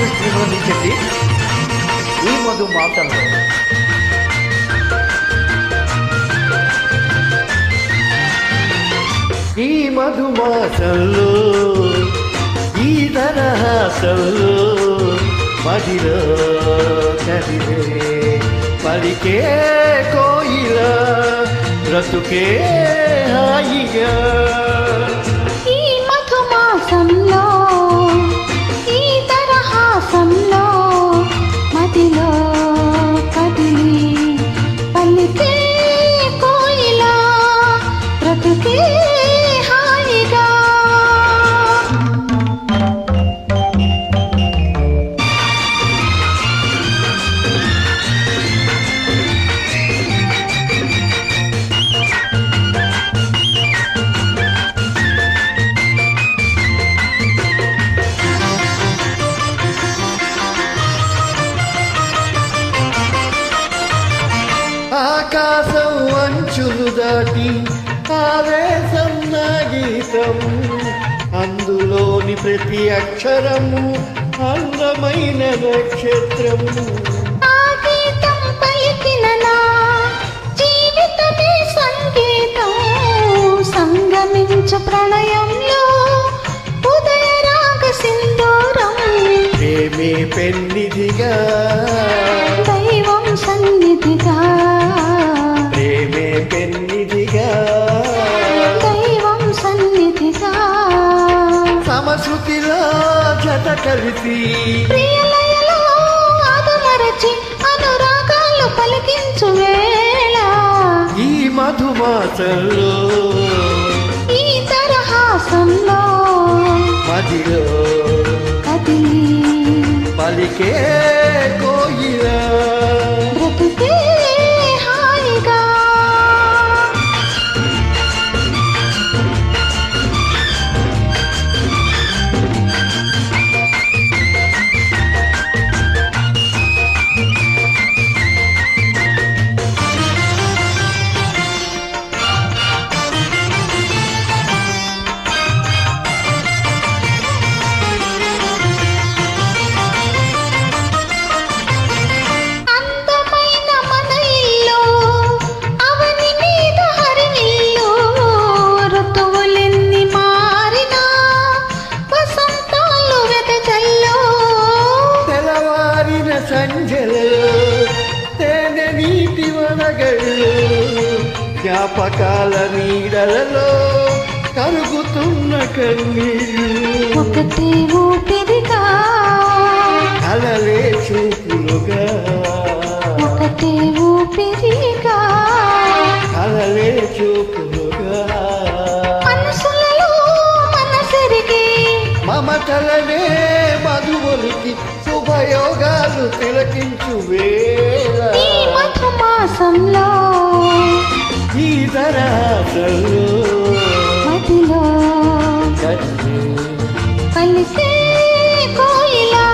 విష్ణువును అందించండి ఈ మధు మాసంలో ఈ మధుమాసంలో ఈ ధరహాసంలో మదిలో కదిలే పలికే కోయిల బ్రతుకే హాయిగా. మదిలో అంచులు దాటి ఆవేశం నా గీతం అందులోని ప్రతి అక్షరము అందమైన నక్షత్రము. సంగమించు ప్రణయంలో ఉదయ రాగ సింధూరం. ప్రేమే పెన్నిదిగా కలిసి. అనురాగాలు పలికించు వేళ. ఈ మధుమాసంలో ఈ తరహాసంలో మదిలో పలికే వనగళ్ళు జ్ఞాపకాల నీడలలో కరుగుతున్న కన్నీళ్ళు. ఒకటే ఊపిరిగా. కలలే చూపులుగా. ఒకటే ఊపిరిగా. కలలే చూపులుగా. మనసులలో మనసిరిగి. మమతలనే మధువులికి శుభయోగాలు తిలకించు వేళ ఈ రాసంలో ఈ రాసంలో మదిలో కలిసే కోయిలా